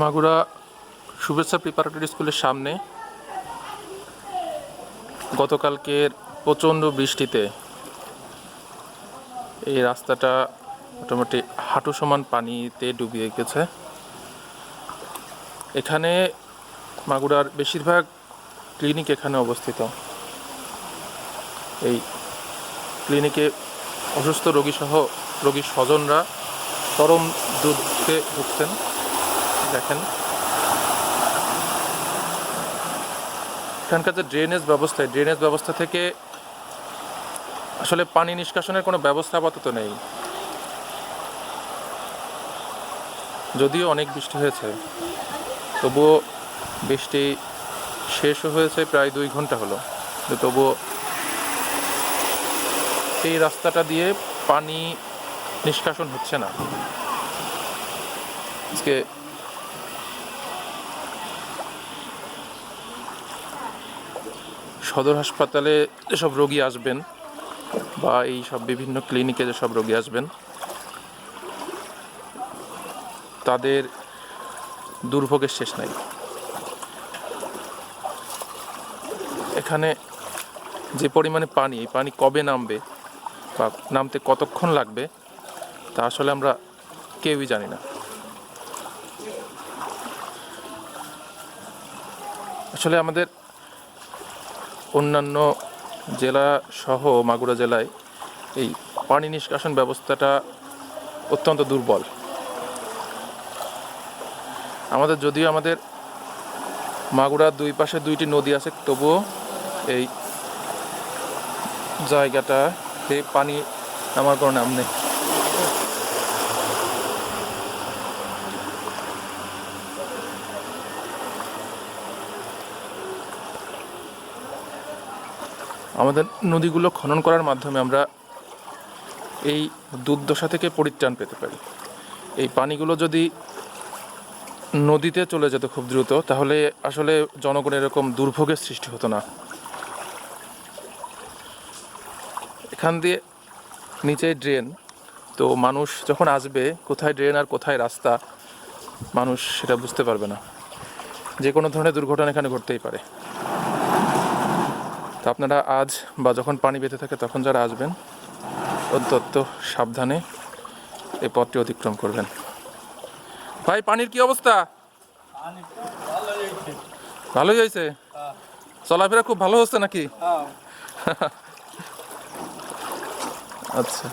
মাগুরা শুভেচ্ছা প্রিপারেটরি স্কুলের সামনে গতকালকের প্রচণ্ড বৃষ্টিতে এই রাস্তাটা মোটামুটি হাঁটু সমান পানিতে ডুবিয়ে গেছে। এখানে মাগুরার বেশিরভাগ ক্লিনিক এখানে অবস্থিত। এই ক্লিনিকে অসুস্থ রোগীসহ রোগীর স্বজনরা চরম দুধকে ভুগছেন। দেখেন। এখানকার যে ড্রেনেজ ব্যবস্থা ড্রেনেজ ব্যবস্থা থেকে আসলে পানি নিষ্কাশনের কোনো ব্যবস্থা আপাতত নেই। যদিও অনেক বৃষ্টি হয়েছে, তবুও বৃষ্টি শেষও হয়েছে প্রায় দুই ঘণ্টা হলো। তবুও এই রাস্তাটা দিয়ে পানি নিষ্কাশন হচ্ছে না। আজকে সদর হাসপাতালে যেসব রোগী আসবেন বা এই সব বিভিন্ন ক্লিনিকে যেসব রোগী আসবেন, তাদের দুর্ভোগের শেষ নাই। এখানে যে পরিমাণে পানি, এই পানি কবে নামবে বা নামতে কতক্ষণ লাগবে, তা আসলে আমরা কেউই জানি না। আসলে আমাদের অন্যান্য জেলা সহ মাগুরা জেলায় এই পানি নিষ্কাশন ব্যবস্থাটা অত্যন্ত দুর্বল। আমাদের যদিও আমাদের মাগুরার দুই পাশে দুইটি নদী আছে, তবুও এই জায়গাটা পানি নামার কোনো নাম নেই। আমাদের নদীগুলো খনন করার মাধ্যমে আমরা এই দুর্দশা থেকে পরিত্রাণ পেতে পারি। এই পানিগুলো যদি নদীতে চলে যেত খুব দ্রুত, তাহলে আসলে জনগণের এরকম দুর্ভোগের সৃষ্টি হতো না। এখান দিয়ে নিচে ড্রেন, তো মানুষ যখন আসবে, কোথায় ড্রেন আর কোথায় রাস্তা, মানুষ সেটা বুঝতে পারবে না। যে কোনো ধরনের দুর্ঘটনা এখানে ঘটতেই পারে। তো আপনারা আজ বা যখন পানি বেঁধে থাকে তখন যারা আসবেন অত্যন্ত সাবধানে এই পথটি অতিক্রম করবেন। ভাই পানির কি অবস্থা? ভালোই হয়েছে। চলাফেরা খুব ভালো হচ্ছে নাকি? আচ্ছা।